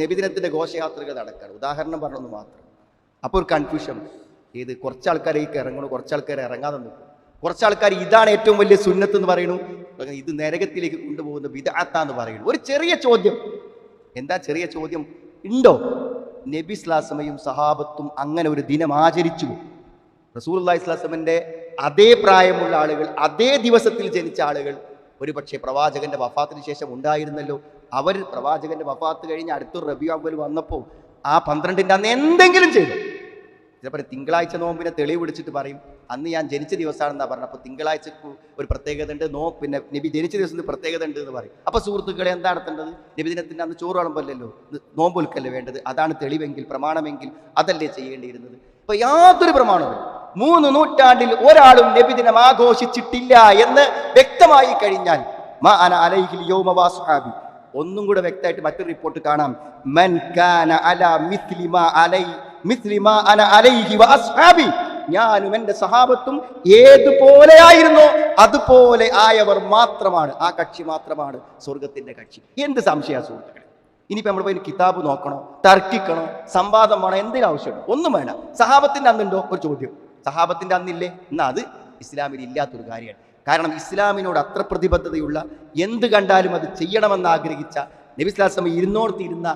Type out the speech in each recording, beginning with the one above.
നബിദിനത്തിന്റെ ഘോഷയാത്രകൾ നടക്കുകയാണ് ഉദാഹരണം പറഞ്ഞൊന്ന് മാത്രം. അപ്പോൾ ഒരു കൺഫ്യൂഷൻ ഏത് കുറച്ച് ആൾക്കാരേക്ക് ഇറങ്ങണു കുറച്ച് ആൾക്കാർ ഇറങ്ങാതെ നിൽക്കും. കുറച്ച് ആൾക്കാർ ഇതാണ് ഏറ്റവും വലിയ സുന്നത്ത് എന്ന് പറയുന്നു. ഇത് നരകത്തിലേക്ക് കൊണ്ടുപോകുന്ന വിദാത്ത എന്ന് പറയുന്നു. ഒരു ചെറിയ ചോദ്യം. എന്താ ചെറിയ ചോദ്യം? ഉണ്ടോ? നബി സ്ലാസമയും സഹാബത്തും അങ്ങനെ ഒരു ദിനം ആചരിച്ചു. റസൂൽ അള്ളാഹി സ്വലാസ്ലമിന്റെ അതേ പ്രായമുള്ള ആളുകൾ അതേ ദിവസത്തിൽ ജനിച്ച ആളുകൾ ഒരു പക്ഷേ പ്രവാചകന്റെ വഫാത്തിന് ശേഷം ഉണ്ടായിരുന്നല്ലോ. അവർ പ്രവാചകന്റെ വഫാത്ത് കഴിഞ്ഞ് അടുത്തൊരു റബി അവൽ വന്നപ്പോൾ ആ പന്ത്രണ്ടിന്റെ അന്ന് എന്തെങ്കിലും ചെയ്തു. ചിലപ്പോൾ തിങ്കളാഴ്ച നോമ്പിനെ തെളിവ് പിടിച്ചിട്ട് പറയും അന്ന് ഞാൻ ജനിച്ച ദിവസമാണെന്നാണ് പറഞ്ഞത്. അപ്പോൾ തിങ്കളാഴ്ച ഒരു പ്രത്യേകത ഉണ്ട് നോ പിന്നെ നബി ജനിച്ച ദിവസത്തിന് പ്രത്യേകത ഉണ്ട് എന്ന് പറയും. അപ്പോൾ സുഹൃത്തുക്കളെ എന്താ നടത്തേണ്ടത്? നബിദിനത്തിന്റെ അന്ന് ചോറ് വിളമ്പല്ലല്ലോ നോമ്പൊലുക്കല്ലേ വേണ്ടത്? അതാണ് തെളിവെങ്കിൽ പ്രമാണമെങ്കിൽ അതല്ലേ ചെയ്യേണ്ടിയിരുന്നത്. ഇപ്പൊ യാതൊരു പ്രമാണവും മൂന്ന് നൂറ്റാണ്ടിൽ ഒരാളും നബിദിനം ആഘോഷിച്ചിട്ടില്ല എന്ന് വ്യക്തമായി കഴിഞ്ഞാൽ മാ അന അലൈഹിൽ യൗമ വാസ്ഹാബി ഒന്നും കൂടെ വ്യക്തമായിട്ട് മറ്റൊരു റിപ്പോർട്ട് കാണാം. ഞാനും എന്റെ സഹാബത്തും ഏതുപോലെയായിരുന്നോ അതുപോലെ ആയവർ മാത്രമാണ്. ആ കക്ഷി മാത്രമാണ് സ്വർഗത്തിന്റെ കക്ഷി. എന്ത് സംശയ സുഹൃത്തുക്കളെ? ഇനിയിപ്പോ നമ്മൾ പോയി കിതാബ് നോക്കണോ? തർക്കിക്കണോ? സംവാദം വേണോ? എന്തെങ്കിലും ആവശ്യമുണ്ടോ? ഒന്നും വേണ്ട. സഹാബത്തിന്റെ അന്നുണ്ടോ? ഒരു ചോദ്യം. സഹാബത്തിന്റെ അന്നില്ലേ? എന്നാ അത് ഇസ്ലാമിൽ ഇല്ലാത്തൊരു കാര്യമാണ്. കാരണം ഇസ്ലാമിനോട് അത്ര പ്രതിബദ്ധതയുള്ള എന്ത് കണ്ടാലും അത് ചെയ്യണമെന്ന് ആഗ്രഹിച്ച നബി സ്ലാസം ഇരുന്നോർത്തിരുന്ന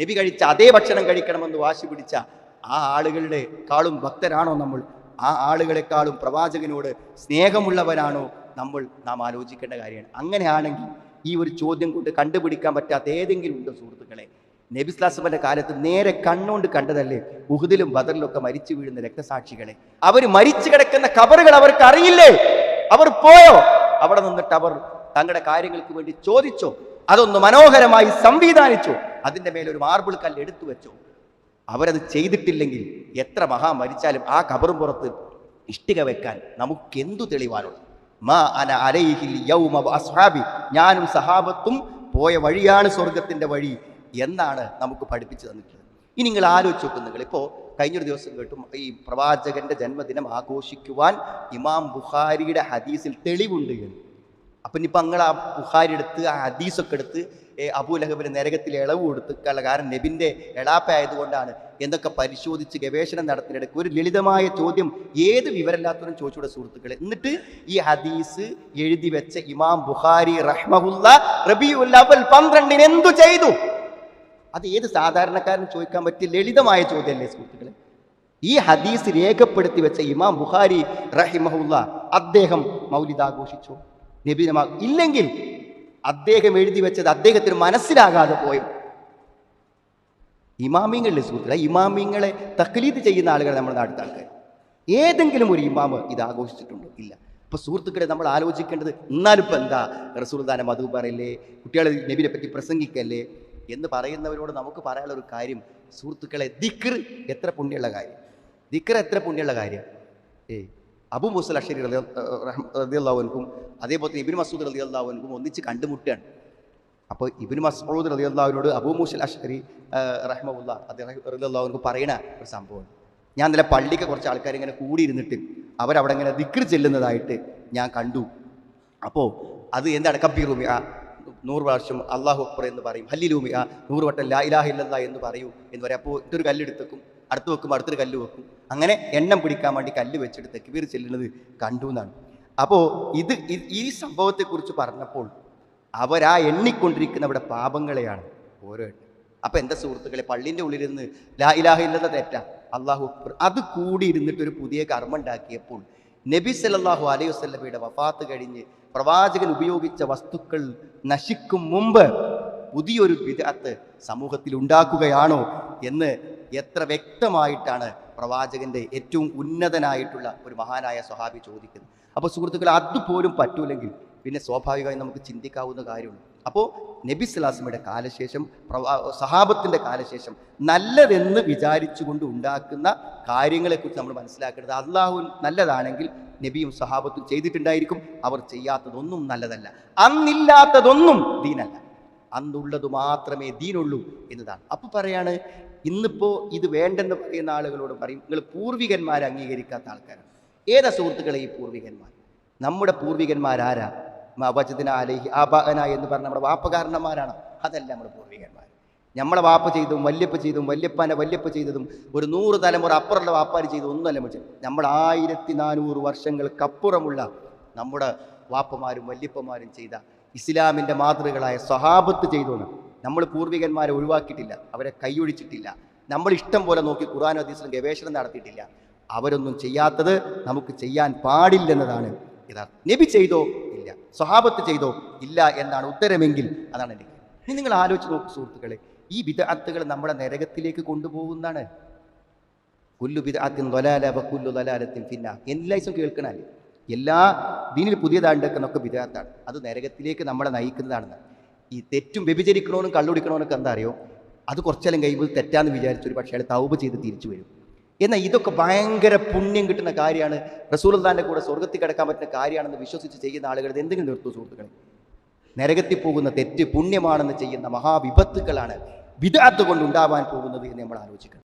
നബി കഴിച്ച അതേ ഭക്ഷണം കഴിക്കണമെന്ന് വാശി പിടിച്ച ആ ആളുകളുടെ കാളും ഭക്തരാണോ നമ്മൾ? ആ ആളുകളെക്കാളും പ്രവാചകനോട് സ്നേഹമുള്ളവരാണോ നമ്മൾ? നാം ആലോചിക്കേണ്ട കാര്യമാണ്. അങ്ങനെയാണെങ്കിൽ ഈ ഒരു ചോദ്യം കൊണ്ട് കണ്ടുപിടിക്കാൻ പറ്റാത്ത ഏതെങ്കിലും ഉണ്ടോ സുഹൃത്തുക്കളെ? നബിസ്ലാസമന്റെ കാലത്ത് നേരെ കണ്ണുകൊണ്ട് കണ്ടതല്ലേ? ഉഹുദിലും ബദറിലും ഒക്കെ മരിച്ചു വീഴുന്ന രക്തസാക്ഷികളെ. അവർ മരിച്ചു കിടക്കുന്ന കബറുകൾ അവർക്ക് അറിയില്ലേ? അവർ പോയോ? അവിടെ നിന്നിട്ട് അവർ തങ്ങളുടെ കാര്യങ്ങൾക്ക് വേണ്ടി ചോദിച്ചോ? അതൊന്ന് മനോഹരമായി സംവിധാനിച്ചോ? അതിന്റെ മേലെ ഒരു മാർബിൾ കല്ല് എടുത്തു വെച്ചോ? അവരത് ചെയ്തിട്ടില്ലെങ്കിൽ എത്ര മഹാ മരിച്ചാലും ആ കബറും പുറത്ത് ഇഷ്ടിക വെക്കാൻ നമുക്ക് എന്തു തെളിവാനുള്ളത് മാ അന അലൈഹിൽ യൗമ വഅസ്ഹാബി ഞാനും സഹാബത്തും പോയ വഴിയാണ് സ്വർഗത്തിന്റെ വഴി എന്നാണ് നമുക്ക് പഠിപ്പിച്ചു തന്നിട്ടുള്ളത്. ഇനി നിങ്ങൾ ആലോചിച്ച് നിങ്ങൾ ഇപ്പോൾ കഴിഞ്ഞൊരു ദിവസം കേട്ടു ഈ പ്രവാചകന്റെ ജന്മദിനം ആഘോഷിക്കുവാൻ ഇമാം ബുഖാരിയുടെ ഹദീസിൽ തെളിവുണ്ട് എന്ന്. അപ്പം ഇനിയിപ്പോൾ നിങ്ങൾ ആ ബുഖാരി എടുത്ത് ആ ഹദീസൊക്കെ എടുത്ത് അബൂലഹബിന് നരകത്തിൽ ഇളവ് കൊടുത്ത് കാരണം നബിന്റെ എളാപ്പായതുകൊണ്ടാണ് എന്നൊക്കെ പരിശോധിച്ച് ഗവേഷണം നടത്തിയിടക്ക് ഒരു ലളിതമായ ചോദ്യം ഏത് വിവരമില്ലാത്തവരും ചോദിച്ചൂടെ സുഹൃത്തുക്കളെ? എന്നിട്ട് ഈ ഹദീസ് എഴുതി വെച്ച ഇമാം ബുഖാരി റഹ്മഹുല്ല റബിയുൽ അവൽ പന്ത്രണ്ടിന് എന്തു ചെയ്തു? അത് ഏത് സാധാരണക്കാരന് ചോദിക്കാൻ പറ്റിയ ലളിതമായ ചോദ്യമല്ലേ സുഹൃത്തുക്കളെ ഈ ഹദീസ് രേഖപ്പെടുത്തി വെച്ച ഇമാം ബുഹാരി റഹിമഹുല്ല അദ്ദേഹം മൗലിദ് ആഘോഷിച്ചു നബിനമാ ഇല്ലെങ്കിൽ അദ്ദേഹം എഴുതി വെച്ചത് അദ്ദേഹത്തിന് മനസ്സിലാകാതെ പോയി. ഇമാമിങ്ങളിലെ സുഹൃത്തുക്കളെ ഇമാമിങ്ങളെ തക്ലീത് ചെയ്യുന്ന ആളുകൾ നമ്മുടെ നാട്ടിലെ ആൾക്കാർ ഏതെങ്കിലും ഒരു ഇമാമ് ഇത് ആഘോഷിച്ചിട്ടുണ്ടോ ഇല്ല. ഇപ്പൊ സുഹൃത്തുക്കളെ നമ്മൾ ആലോചിക്കേണ്ടത് എന്നാലിപ്പോ എന്താ? റസൂൽദാന മധു പറയല്ലേ? കുട്ടികളെ നബിനെ പറ്റി പ്രസംഗിക്കല്ലേ? എന്ന് പറയുന്നവരോട് നമുക്ക് പറയാനുള്ള ഒരു കാര്യം സുഹൃത്തുക്കളെ ദിക്ർ എത്ര പുണ്യമുള്ള കാര്യം. ദിക്ർ എത്ര പുണ്യമുള്ള കാര്യം. ഏ അബു മുസൽ അഷരി റളിയല്ലാഹുവിനും അതേപോലെ ഇബിൻ മസൂദ് റളിയല്ലാഹുവിനും ഒന്നിച്ച് കണ്ടുമുട്ടുകയാണ്. അപ്പോൾ ഇബിൻ മസൂദ് റളിയല്ലാഹുവിനോട് അബു മുസൽ അഷരി റഹ്മുല്ല അദ്ദേഹം റളിയല്ലാഹുവിനും പറയണ ഒരു സംഭവം ഞാൻ ഇന്നലെ പള്ളിക്ക് കുറച്ച് ആൾക്കാർ ഇങ്ങനെ കൂടിയിരുന്നിട്ട് അവരവിടെ ഇങ്ങനെ ദിക്ർ ചെല്ലുന്നതായിട്ട് ഞാൻ കണ്ടു. അപ്പോൾ അത് എന്താണ്? കബീറുമി ആ നൂറ് പ്രാവശ്യം അള്ളാഹു അക്ബർ എന്ന് പറയും. ഹല്ലിലൂമി ആ നൂറ് വട്ടം ലാ ഇലാഹ ഇല്ലല്ലാ എന്ന് പറയൂ. എന്ന് പറയും. അപ്പോൾ ഇതൊരു കല്ലെടുത്ത് വെക്കും അടുത്ത് വെക്കും അടുത്തൊരു കല്ല് വെക്കും. അങ്ങനെ എണ്ണം പിടിക്കാൻ വേണ്ടി കല്ല് വെച്ചിട്ട് തെക്കുവീർ ചെല്ലുന്നത് കണ്ടു എന്നാണ്. അപ്പോൾ ഇത് ഈ സംഭവത്തെക്കുറിച്ച് പറഞ്ഞപ്പോൾ അവരാ എണ്ണിക്കൊണ്ടിരിക്കുന്ന അവിടെ പാപങ്ങളെയാണ് ഓരോ അപ്പോൾ അപ്പം എന്റെ സുഹൃത്തുക്കളെ പള്ളിന്റെ ഉള്ളിലിരുന്ന് ലാ ഇലാഹ ഇല്ലത തെറ്റ അള്ളാഹു അക്ബർ. അത് കൂടി ഇരുന്നിട്ട് ഒരു പുതിയ കർമ്മം ഉണ്ടാക്കിയപ്പോൾ നബി സല്ലാഹു അലൈഹി വസ്ലമിയുടെ വഫാത്ത് കഴിഞ്ഞ് പ്രവാചകൻ ഉപയോഗിച്ച വസ്തുക്കൾ നശിക്കും മുമ്പ് പുതിയൊരു വിദഗ്ധ സമൂഹത്തിൽ ഉണ്ടാക്കുകയാണോ എന്ന് എത്ര വ്യക്തമായിട്ടാണ് പ്രവാചകന്റെ ഏറ്റവും ഉന്നതനായിട്ടുള്ള ഒരു മഹാനായ സ്വഹാബി ചോദിക്കുന്നത്. അപ്പോൾ സുഹൃത്തുക്കൾ അതുപോലും പറ്റൂലെങ്കിൽ പിന്നെ സ്വാഭാവികമായി നമുക്ക് ചിന്തിക്കാവുന്ന കാര്യമുണ്ട്. അപ്പോൾ നബി സ്വലാസ്മയുടെ കാലശേഷം സഹാബത്തിന്റെ കാലശേഷം നല്ലതെന്ന് വിചാരിച്ചുകൊണ്ട് ഉണ്ടാക്കുന്ന കാര്യങ്ങളെക്കുറിച്ച് നമ്മൾ മനസ്സിലാക്കേണ്ടത് അള്ളാഹു നല്ലതാണെങ്കിൽ നബിയും സഹാബത്തും ചെയ്തിട്ടുണ്ടായിരിക്കും. അവർ ചെയ്യാത്തതൊന്നും നല്ലതല്ല. അന്നില്ലാത്തതൊന്നും ദീനല്ല. അന്നുള്ളത് മാത്രമേ ദീനുള്ളൂ എന്നതാണ്. അപ്പോൾ പറയാണ് ഇന്നിപ്പോ ഇത് വേണ്ടെന്ന് പറയുന്ന ആളുകളോട് പറയും നിങ്ങൾ പൂർവികന്മാരെ അംഗീകരിക്കാത്ത ആൾക്കാരാണ്. ഏതാ സുഹൃത്തുക്കളെ ഈ പൂർവികന്മാർ? നമ്മുടെ പൂർവികന്മാരാരാ? വചദിന അലഹി ആബാന എന്ന് പറഞ്ഞ നമ്മുടെ വാപ്പകാരണന്മാരാണ് അതല്ല നമ്മുടെ പൂർവികന്മാർ. നമ്മളെ വാപ്പ ചെയ്തതും വല്യപ്പ ചെയ്തതും വല്യപ്പാന്റെ വല്യപ്പ ചെയ്തതും ഒരു നൂറ് തലമുറ അപ്പുറമുള്ള വാപ്പാർ ചെയ്തതും ഒന്നല്ല മനുഷ്യൻ. നമ്മൾ ആയിരത്തി നാനൂറ് വർഷങ്ങൾക്കപ്പുറമുള്ള നമ്മുടെ വാപ്പമാരും വല്യപ്പമാരും ചെയ്ത ഇസ്ലാമിന്റെ മാതൃകളായ സ്വഹാബത്ത് ചെയ്തോന്ന് നമ്മൾ പൂർവികന്മാരെ ഒഴിവാക്കിയിട്ടില്ല. അവരെ കൈയൊഴിച്ചിട്ടില്ല. നമ്മൾ ഇഷ്ടം പോലെ നോക്കി ഖുർആൻ ഹദീസിലും ഗവേഷണം നടത്തിയിട്ടില്ല. അവരൊന്നും ചെയ്യാത്തത് നമുക്ക് ചെയ്യാൻ പാടില്ലെന്നതാണ് യഥാർത്ഥം. നബി ചെയ്തോ? ഇല്ല. സ്വഹാബത്ത് ചെയ്തോ? ഇല്ല എന്നാണ് ഉത്തരമെങ്കിൽ അതാണ് എനിക്ക് ഇനി നിങ്ങൾ ആലോചിച്ച് നോക്കൂ സുഹൃത്തുക്കളെ ഈ വിദഗ്ധകൾ നമ്മുടെ നരകത്തിലേക്ക് കൊണ്ടുപോകുന്നതാണ്. കുല്ലു വിദാത്തിൻ തൊലാല കുല്ലു തൊലാലത്തിൻ ഫിന്ന എല്ലാ ദിവസവും എല്ലാ ദീനിൽ പുതിയതാണ്ടൊക്കെ വിദാത്താണ് അത് നരകത്തിലേക്ക് നമ്മളെ നയിക്കുന്നതാണെന്ന്. ഈ തെറ്റും വ്യഭിചരിക്കണമെന്നും കള്ളുടിക്കണമെന്നൊക്കെ എന്താ അറിയോ? അത് കുറച്ചെല്ലാം കഴിയുമ്പോൾ തെറ്റാന്ന് വിചാരിച്ചു ഒരു പക്ഷേ അയാൾ തൗബ് ചെയ്ത് തിരിച്ചു വരും. എന്നാൽ ഇതൊക്കെ ഭയങ്കര പുണ്യം കിട്ടുന്ന കാര്യമാണ്. റസൂൽദാന്റെ കൂടെ സ്വർഗത്തിൽ കിടക്കാൻ പറ്റുന്ന കാര്യമാണെന്ന് വിശ്വസിച്ച് ചെയ്യുന്ന ആളുകൾ ഇത് എന്തെങ്കിലും നിർത്തു സുഹൃത്തുക്കളെ. നരകത്തിൽ പോകുന്ന തെറ്റ് പുണ്യമാണെന്ന് ചെയ്യുന്ന മഹാവിപത്തുക്കളാണ് വിദാത്ത് കൊണ്ട് ഉണ്ടാവാൻ പോകുന്നത് എന്ന് നമ്മൾ ആലോചിക്കണം.